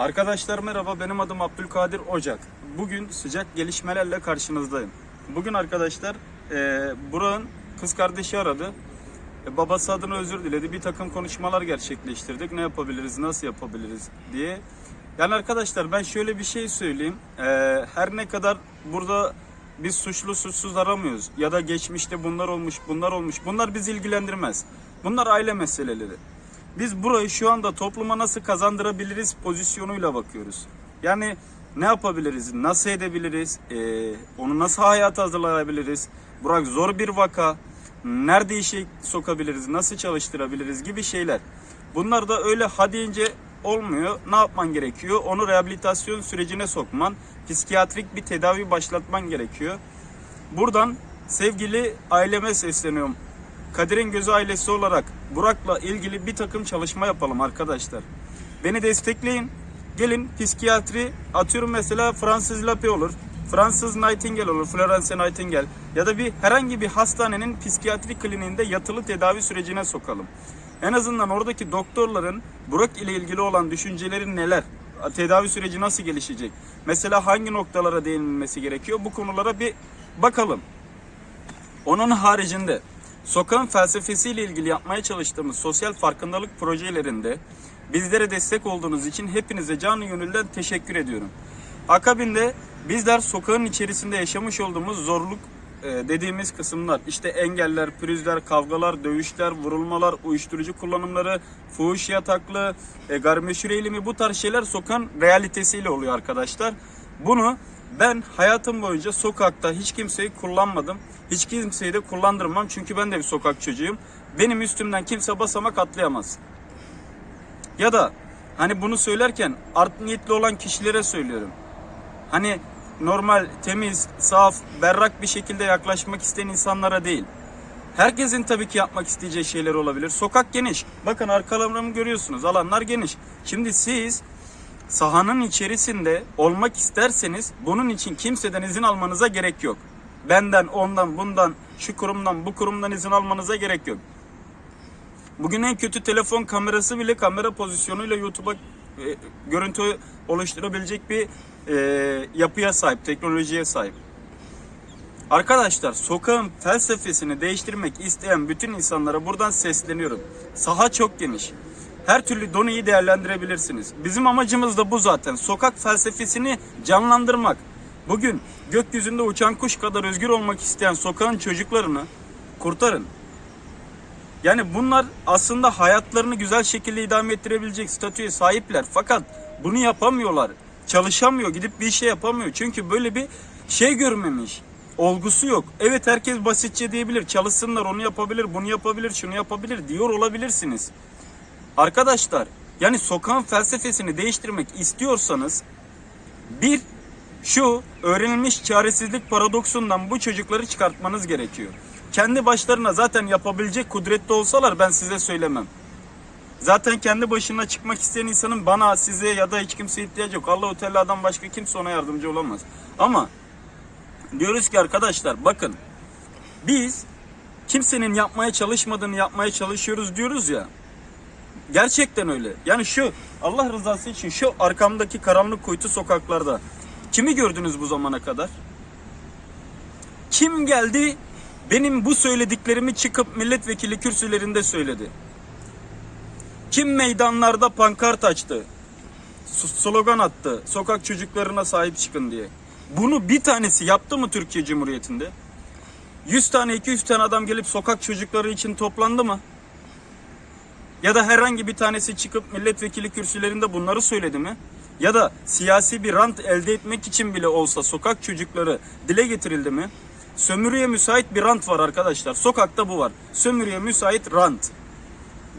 Arkadaşlar merhaba benim adım Abdülkadir Ocak. Bugün sıcak gelişmelerle karşınızdayım. Bugün arkadaşlar e, Burak'ın kız kardeşi aradı. E, babası adına özür diledi. Bir takım konuşmalar gerçekleştirdik. Ne yapabiliriz, nasıl yapabiliriz diye. Yani arkadaşlar ben şöyle bir şey söyleyeyim. E, her ne kadar burada biz suçlu suçsuz aramıyoruz. Ya da geçmişte bunlar olmuş, bunlar olmuş. Bunlar bizi ilgilendirmez. Bunlar aile meseleleri. Biz burayı şu anda topluma nasıl kazandırabiliriz pozisyonuyla bakıyoruz. Yani ne yapabiliriz, nasıl edebiliriz, ee, onu nasıl hayata hazırlayabiliriz. Burak zor bir vaka, nerede işe sokabiliriz, nasıl çalıştırabiliriz gibi şeyler. Bunlar da öyle ha deyince olmuyor. Ne yapman gerekiyor? Onu rehabilitasyon sürecine sokman, psikiyatrik bir tedavi başlatman gerekiyor. Buradan sevgili aileme sesleniyorum. Kadir'in gözü ailesi olarak Burak'la ilgili bir takım çalışma yapalım arkadaşlar. Beni destekleyin. Gelin psikiyatri atıyorum mesela Fransız Lape olur. Fransız Nightingale olur, Florence Nightingale ya da bir herhangi bir hastanenin psikiyatri kliniğinde yatılı tedavi sürecine sokalım. En azından oradaki doktorların Burak ile ilgili olan düşünceleri neler? Tedavi süreci nasıl gelişecek? Mesela hangi noktalara değinilmesi gerekiyor? Bu konulara bir bakalım. Onun haricinde sokağın felsefesiyle ilgili yapmaya çalıştığımız sosyal farkındalık projelerinde bizlere destek olduğunuz için hepinize canı gönülden teşekkür ediyorum. Akabinde bizler sokağın içerisinde yaşamış olduğumuz zorluk e, dediğimiz kısımlar işte engeller, pürüzler, kavgalar, dövüşler, vurulmalar, uyuşturucu kullanımları, fuhuş yataklı, e, eğilimi bu tarz şeyler sokağın realitesiyle oluyor arkadaşlar. Bunu ben hayatım boyunca sokakta hiç kimseyi kullanmadım. Hiç kimseyi de kullandırmam çünkü ben de bir sokak çocuğuyum. Benim üstümden kimse basamak atlayamaz. Ya da hani bunu söylerken art niyetli olan kişilere söylüyorum. Hani normal, temiz, saf, berrak bir şekilde yaklaşmak isteyen insanlara değil. Herkesin tabii ki yapmak isteyeceği şeyler olabilir. Sokak geniş. Bakın arkalarımı görüyorsunuz. Alanlar geniş. Şimdi siz sahanın içerisinde olmak isterseniz bunun için kimseden izin almanıza gerek yok. Benden, ondan, bundan, şu kurumdan, bu kurumdan izin almanıza gerek yok. Bugün en kötü telefon kamerası bile kamera pozisyonuyla YouTube'a e, görüntü oluşturabilecek bir e, yapıya sahip, teknolojiye sahip. Arkadaşlar sokağın felsefesini değiştirmek isteyen bütün insanlara buradan sesleniyorum. Saha çok geniş. Her türlü donuyu değerlendirebilirsiniz. Bizim amacımız da bu zaten. Sokak felsefesini canlandırmak. Bugün gökyüzünde uçan kuş kadar özgür olmak isteyen sokağın çocuklarını kurtarın. Yani bunlar aslında hayatlarını güzel şekilde idame ettirebilecek statüye sahipler. Fakat bunu yapamıyorlar. Çalışamıyor, gidip bir şey yapamıyor. Çünkü böyle bir şey görmemiş. Olgusu yok. Evet herkes basitçe diyebilir. Çalışsınlar, onu yapabilir, bunu yapabilir, şunu yapabilir diyor olabilirsiniz. Arkadaşlar yani sokağın felsefesini değiştirmek istiyorsanız bir şu öğrenilmiş çaresizlik paradoksundan bu çocukları çıkartmanız gerekiyor. Kendi başlarına zaten yapabilecek kudretli olsalar ben size söylemem. Zaten kendi başına çıkmak isteyen insanın bana, size ya da hiç kimseye ihtiyacı yok. Allah-u Teala'dan başka kimse ona yardımcı olamaz. Ama diyoruz ki arkadaşlar bakın biz kimsenin yapmaya çalışmadığını yapmaya çalışıyoruz diyoruz ya. Gerçekten öyle. Yani şu Allah rızası için şu arkamdaki karanlık kuytu sokaklarda kimi gördünüz bu zamana kadar? Kim geldi benim bu söylediklerimi çıkıp milletvekili kürsülerinde söyledi? Kim meydanlarda pankart açtı? Slogan attı. Sokak çocuklarına sahip çıkın diye. Bunu bir tanesi yaptı mı Türkiye Cumhuriyeti'nde? 100 tane 200 tane adam gelip sokak çocukları için toplandı mı? Ya da herhangi bir tanesi çıkıp milletvekili kürsülerinde bunları söyledi mi? Ya da siyasi bir rant elde etmek için bile olsa sokak çocukları dile getirildi mi? Sömürüye müsait bir rant var arkadaşlar. Sokakta bu var. Sömürüye müsait rant.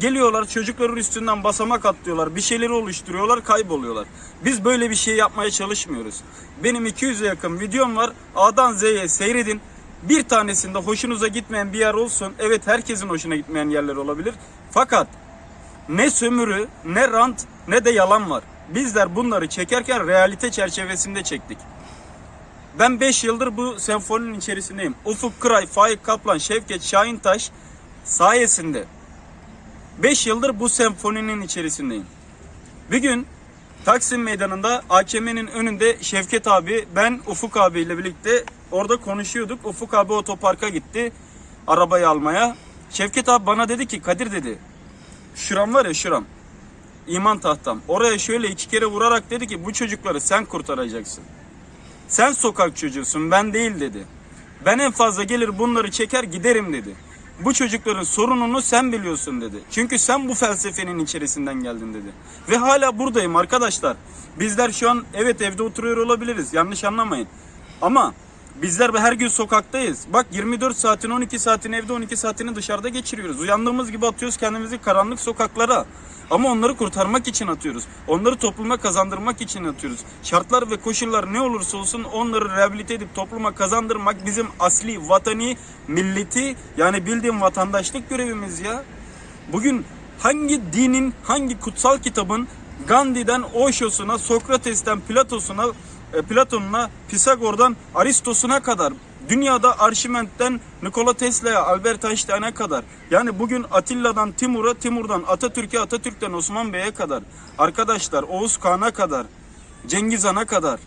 Geliyorlar çocukların üstünden basamak atlıyorlar. Bir şeyleri oluşturuyorlar kayboluyorlar. Biz böyle bir şey yapmaya çalışmıyoruz. Benim 200'e yakın videom var. A'dan Z'ye seyredin. Bir tanesinde hoşunuza gitmeyen bir yer olsun. Evet herkesin hoşuna gitmeyen yerler olabilir. Fakat ne sömürü, ne rant, ne de yalan var. Bizler bunları çekerken realite çerçevesinde çektik. Ben 5 yıldır bu senfoninin içerisindeyim. Ufuk Kıray, Faik Kaplan, Şevket Şahintaş sayesinde 5 yıldır bu senfoninin içerisindeyim. Bir gün Taksim Meydanı'nda AKM'nin önünde Şevket abi, ben Ufuk abi ile birlikte orada konuşuyorduk. Ufuk abi otoparka gitti arabayı almaya. Şevket abi bana dedi ki Kadir dedi. Şuram var ya şuram. iman tahtam. Oraya şöyle iki kere vurarak dedi ki bu çocukları sen kurtaracaksın. Sen sokak çocuğusun ben değil dedi. Ben en fazla gelir bunları çeker giderim dedi. Bu çocukların sorununu sen biliyorsun dedi. Çünkü sen bu felsefenin içerisinden geldin dedi. Ve hala buradayım arkadaşlar. Bizler şu an evet evde oturuyor olabiliriz. Yanlış anlamayın. Ama bizler her gün sokaktayız. Bak 24 saatin 12 saatin evde 12 saatini dışarıda geçiriyoruz. Uyandığımız gibi atıyoruz kendimizi karanlık sokaklara. Ama onları kurtarmak için atıyoruz. Onları topluma kazandırmak için atıyoruz. Şartlar ve koşullar ne olursa olsun onları rehabilite edip topluma kazandırmak bizim asli vatani, milleti yani bildiğim vatandaşlık görevimiz ya. Bugün hangi dinin, hangi kutsal kitabın Gandhi'den Osho'suna, Sokrates'ten Platos'una, e, Platon'una, Pisagor'dan Aristos'una kadar dünyada Arşiment'ten Nikola Tesla'ya, Albert Einstein'a kadar yani bugün Atilla'dan Timur'a, Timur'dan Atatürk'e, Atatürk'ten Osman Bey'e kadar arkadaşlar Oğuz Kağan'a kadar Cengiz Han'a kadar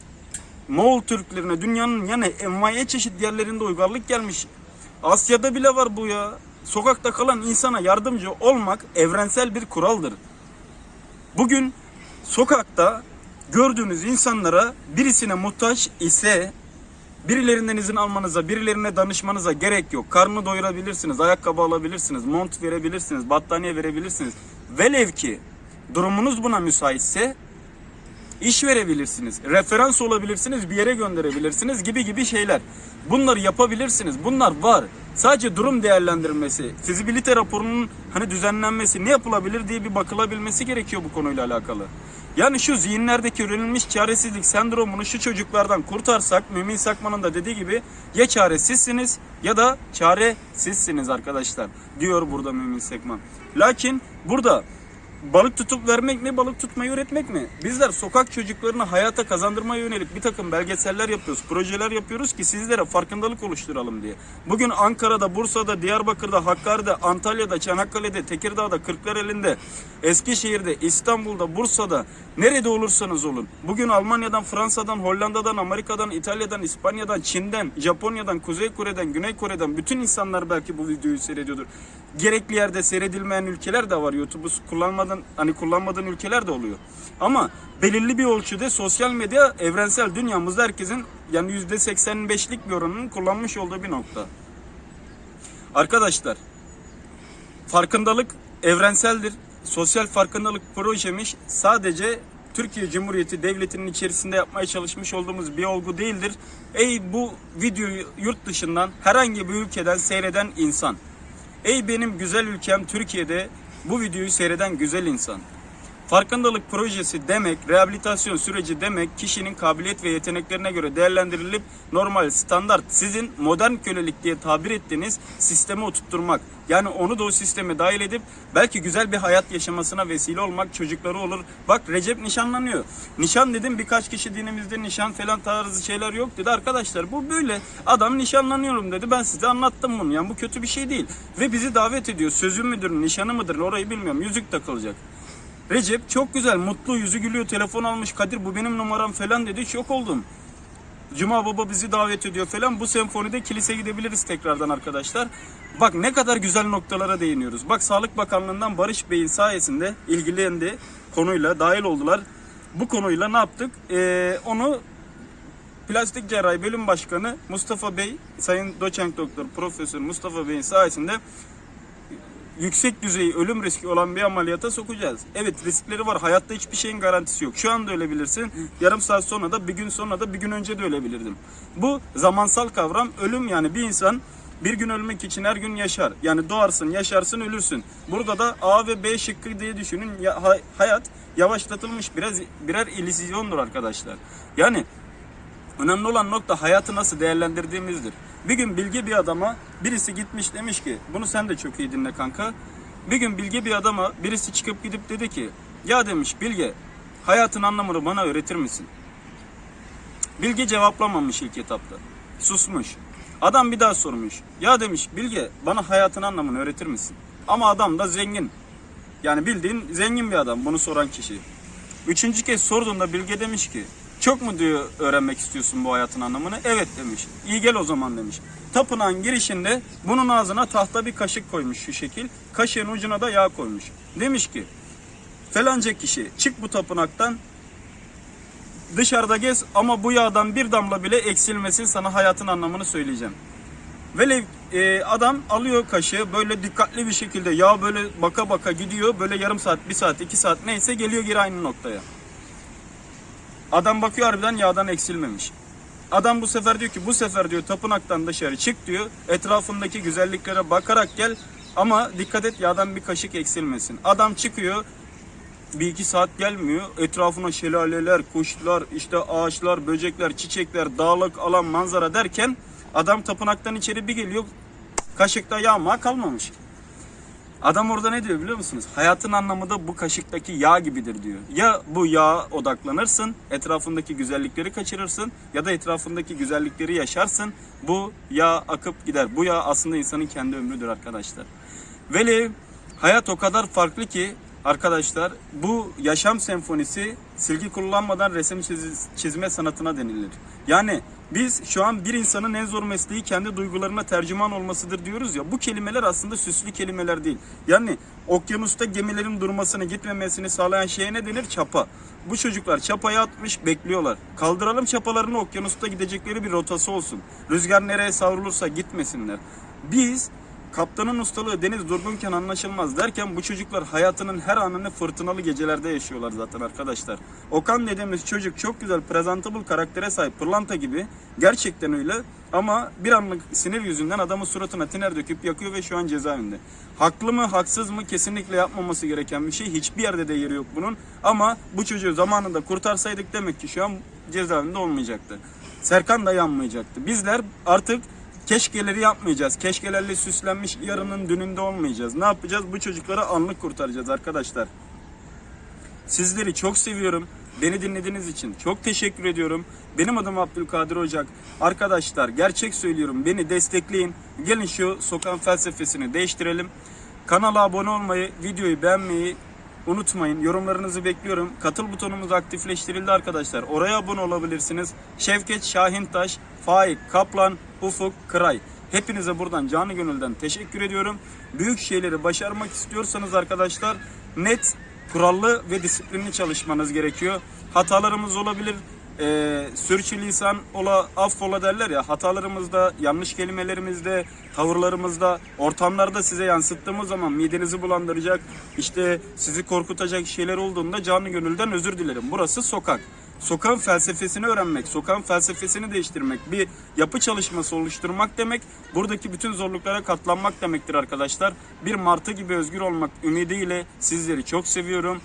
Moğol Türklerine dünyanın yani envai çeşit yerlerinde uygarlık gelmiş. Asya'da bile var bu ya. Sokakta kalan insana yardımcı olmak evrensel bir kuraldır. Bugün sokakta gördüğünüz insanlara birisine muhtaç ise birilerinden izin almanıza, birilerine danışmanıza gerek yok. Karnını doyurabilirsiniz, ayakkabı alabilirsiniz, mont verebilirsiniz, battaniye verebilirsiniz. Velev ki durumunuz buna müsaitse iş verebilirsiniz, referans olabilirsiniz, bir yere gönderebilirsiniz gibi gibi şeyler. Bunları yapabilirsiniz. Bunlar var. Sadece durum değerlendirilmesi, fizibilite raporunun hani düzenlenmesi, ne yapılabilir diye bir bakılabilmesi gerekiyor bu konuyla alakalı. Yani şu zihinlerdeki öğrenilmiş çaresizlik sendromunu şu çocuklardan kurtarsak, Mümin Sakman'ın da dediği gibi ya çaresizsiniz ya da çaresizsiniz arkadaşlar diyor burada Mümin Sakman. Lakin burada balık tutup vermek mi, balık tutmayı öğretmek mi? Bizler sokak çocuklarını hayata kazandırmaya yönelik bir takım belgeseller yapıyoruz, projeler yapıyoruz ki sizlere farkındalık oluşturalım diye. Bugün Ankara'da, Bursa'da, Diyarbakır'da, Hakkari'de, Antalya'da, Çanakkale'de, Tekirdağ'da, Kırklareli'nde, Eskişehir'de, İstanbul'da, Bursa'da, nerede olursanız olun. Bugün Almanya'dan, Fransa'dan, Hollanda'dan, Amerika'dan, İtalya'dan, İspanya'dan, Çin'den, Japonya'dan, Kuzey Kore'den, Güney Kore'den bütün insanlar belki bu videoyu seyrediyordur. Gerekli yerde seyredilmeyen ülkeler de var. YouTube'u kullanmadan hani kullanmadığın ülkeler de oluyor. Ama belirli bir ölçüde sosyal medya evrensel dünyamızda herkesin yani %85'lik bir oranının kullanmış olduğu bir nokta. Arkadaşlar farkındalık evrenseldir. Sosyal farkındalık projemiz sadece Türkiye Cumhuriyeti Devleti'nin içerisinde yapmaya çalışmış olduğumuz bir olgu değildir. Ey bu videoyu yurt dışından herhangi bir ülkeden seyreden insan. Ey benim güzel ülkem Türkiye'de bu videoyu seyreden güzel insan. Farkındalık projesi demek, rehabilitasyon süreci demek kişinin kabiliyet ve yeteneklerine göre değerlendirilip normal, standart, sizin modern kölelik diye tabir ettiğiniz sisteme oturtturmak. Yani onu da o sisteme dahil edip belki güzel bir hayat yaşamasına vesile olmak çocukları olur. Bak Recep nişanlanıyor. Nişan dedim birkaç kişi dinimizde nişan falan tarzı şeyler yok dedi. Arkadaşlar bu böyle. Adam nişanlanıyorum dedi. Ben size anlattım bunu. Yani bu kötü bir şey değil. Ve bizi davet ediyor. Sözü müdür, nişanı mıdır orayı bilmiyorum. Yüzük takılacak. Recep çok güzel, mutlu, yüzü gülüyor, telefon almış. Kadir bu benim numaram falan dedi. Şok oldum. Cuma Baba bizi davet ediyor falan. Bu senfonide kilise gidebiliriz tekrardan arkadaşlar. Bak ne kadar güzel noktalara değiniyoruz. Bak Sağlık Bakanlığı'ndan Barış Bey'in sayesinde ilgilendi konuyla dahil oldular. Bu konuyla ne yaptık? Ee, onu Plastik Cerrahi Bölüm Başkanı Mustafa Bey, Sayın Doçent Doktor Profesör Mustafa Bey'in sayesinde yüksek düzey ölüm riski olan bir ameliyata sokacağız. Evet riskleri var. Hayatta hiçbir şeyin garantisi yok. Şu anda ölebilirsin. Yarım saat sonra da bir gün sonra da bir gün önce de ölebilirdim. Bu zamansal kavram. Ölüm yani bir insan bir gün ölmek için her gün yaşar. Yani doğarsın, yaşarsın, ölürsün. Burada da A ve B şıkkı diye düşünün. Ya, hay- hayat yavaşlatılmış biraz birer illüzyondur arkadaşlar. Yani Önemli olan nokta hayatı nasıl değerlendirdiğimizdir. Bir gün bilge bir adama birisi gitmiş demiş ki bunu sen de çok iyi dinle kanka. Bir gün bilge bir adama birisi çıkıp gidip dedi ki ya demiş bilge hayatın anlamını bana öğretir misin? Bilge cevaplamamış ilk etapta. Susmuş. Adam bir daha sormuş. Ya demiş Bilge bana hayatın anlamını öğretir misin? Ama adam da zengin. Yani bildiğin zengin bir adam bunu soran kişi. Üçüncü kez sorduğunda Bilge demiş ki çok mu diyor öğrenmek istiyorsun bu hayatın anlamını? Evet demiş. İyi gel o zaman demiş. Tapınağın girişinde bunun ağzına tahta bir kaşık koymuş şu şekil. Kaşığın ucuna da yağ koymuş. Demiş ki falanca kişi çık bu tapınaktan dışarıda gez ama bu yağdan bir damla bile eksilmesin sana hayatın anlamını söyleyeceğim. Velev e, adam alıyor kaşığı böyle dikkatli bir şekilde yağ böyle baka baka gidiyor böyle yarım saat, bir saat, iki saat neyse geliyor geri aynı noktaya. Adam bakıyor harbiden yağdan eksilmemiş. Adam bu sefer diyor ki bu sefer diyor tapınaktan dışarı çık diyor. Etrafındaki güzelliklere bakarak gel ama dikkat et yağdan bir kaşık eksilmesin. Adam çıkıyor bir iki saat gelmiyor. Etrafına şelaleler, kuşlar, işte ağaçlar, böcekler, çiçekler, dağlık alan manzara derken adam tapınaktan içeri bir geliyor. Kaşıkta yağma kalmamış. Adam orada ne diyor biliyor musunuz? Hayatın anlamı da bu kaşıktaki yağ gibidir diyor. Ya bu yağa odaklanırsın, etrafındaki güzellikleri kaçırırsın ya da etrafındaki güzellikleri yaşarsın. Bu yağ akıp gider. Bu yağ aslında insanın kendi ömrüdür arkadaşlar. Velev hayat o kadar farklı ki arkadaşlar bu yaşam senfonisi silgi kullanmadan resim çiz- çizme sanatına denilir. Yani biz şu an bir insanın en zor mesleği kendi duygularına tercüman olmasıdır diyoruz ya. Bu kelimeler aslında süslü kelimeler değil. Yani okyanusta gemilerin durmasını gitmemesini sağlayan şeye ne denir? Çapa. Bu çocuklar çapayı atmış bekliyorlar. Kaldıralım çapalarını okyanusta gidecekleri bir rotası olsun. Rüzgar nereye savrulursa gitmesinler. Biz Kaptanın ustalığı deniz durgunken anlaşılmaz derken bu çocuklar hayatının her anını fırtınalı gecelerde yaşıyorlar zaten arkadaşlar. Okan dediğimiz çocuk çok güzel presentable karaktere sahip pırlanta gibi. Gerçekten öyle ama bir anlık sinir yüzünden adamın suratına tiner döküp yakıyor ve şu an cezaevinde. Haklı mı haksız mı kesinlikle yapmaması gereken bir şey. Hiçbir yerde de yeri yok bunun. Ama bu çocuğu zamanında kurtarsaydık demek ki şu an cezaevinde olmayacaktı. Serkan da yanmayacaktı. Bizler artık Keşkeleri yapmayacağız. Keşkelerle süslenmiş yarının dününde olmayacağız. Ne yapacağız? Bu çocuklara anlık kurtaracağız arkadaşlar. Sizleri çok seviyorum. Beni dinlediğiniz için çok teşekkür ediyorum. Benim adım Abdülkadir Ocak. Arkadaşlar gerçek söylüyorum. Beni destekleyin. Gelin şu sokağın felsefesini değiştirelim. Kanala abone olmayı, videoyu beğenmeyi unutmayın. Yorumlarınızı bekliyorum. Katıl butonumuz aktifleştirildi arkadaşlar. Oraya abone olabilirsiniz. Şevket Şahintaş, Faik Kaplan, Ufuk Kıray. Hepinize buradan canı gönülden teşekkür ediyorum. Büyük şeyleri başarmak istiyorsanız arkadaşlar net, kurallı ve disiplinli çalışmanız gerekiyor. Hatalarımız olabilir. Ee, sürçülisan ola affola derler ya hatalarımızda, yanlış kelimelerimizde, tavırlarımızda, ortamlarda size yansıttığımız zaman midenizi bulandıracak, işte sizi korkutacak şeyler olduğunda canı gönülden özür dilerim. Burası sokak. Sokağın felsefesini öğrenmek, sokağın felsefesini değiştirmek, bir yapı çalışması oluşturmak demek, buradaki bütün zorluklara katlanmak demektir arkadaşlar. Bir martı gibi özgür olmak ümidiyle sizleri çok seviyorum.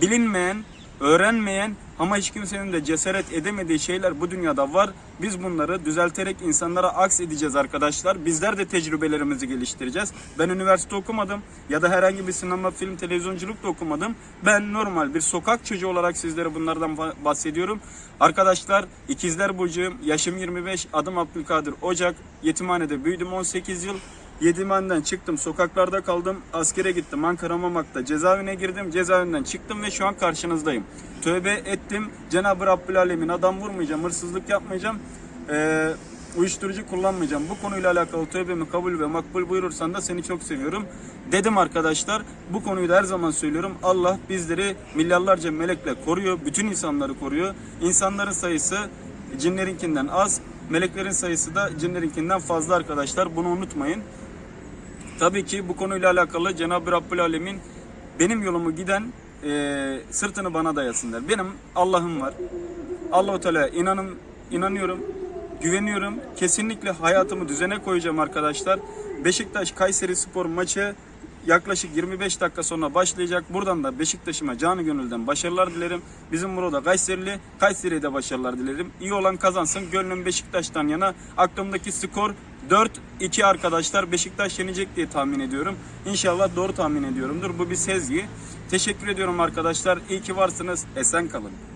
Bilinmeyen, öğrenmeyen ama hiç kimsenin de cesaret edemediği şeyler bu dünyada var. Biz bunları düzelterek insanlara aks edeceğiz arkadaşlar. Bizler de tecrübelerimizi geliştireceğiz. Ben üniversite okumadım ya da herhangi bir sinema, film, televizyonculuk da okumadım. Ben normal bir sokak çocuğu olarak sizlere bunlardan ba- bahsediyorum. Arkadaşlar ikizler burcuyum. Yaşım 25. Adım Abdülkadir Ocak. Yetimhanede büyüdüm 18 yıl. Yedimhaneden çıktım, sokaklarda kaldım, askere gittim, Ankara Mamak'ta cezaevine girdim, cezaevinden çıktım ve şu an karşınızdayım. Tövbe ettim, Cenab-ı Rabbül Alemin adam vurmayacağım, hırsızlık yapmayacağım, ee, uyuşturucu kullanmayacağım. Bu konuyla alakalı tövbemi kabul ve makbul buyurursan da seni çok seviyorum. Dedim arkadaşlar, bu konuyu da her zaman söylüyorum. Allah bizleri milyarlarca melekle koruyor, bütün insanları koruyor. İnsanların sayısı cinlerinkinden az, meleklerin sayısı da cinlerinkinden fazla arkadaşlar. Bunu unutmayın. Tabii ki bu konuyla alakalı Cenab-ı Rabbül Alemin benim yolumu giden e, sırtını bana dayasınlar. Benim Allah'ım var. Allahu Teala inanım inanıyorum. Güveniyorum. Kesinlikle hayatımı düzene koyacağım arkadaşlar. Beşiktaş Kayseri Spor maçı yaklaşık 25 dakika sonra başlayacak. Buradan da Beşiktaş'ıma canı gönülden başarılar dilerim. Bizim burada Kayserili, Kayseri'ye de başarılar dilerim. İyi olan kazansın. Gönlüm Beşiktaş'tan yana. Aklımdaki skor 4-2 arkadaşlar. Beşiktaş yenecek diye tahmin ediyorum. İnşallah doğru tahmin ediyorumdur. Bu bir sezgi. Teşekkür ediyorum arkadaşlar. İyi ki varsınız. Esen kalın.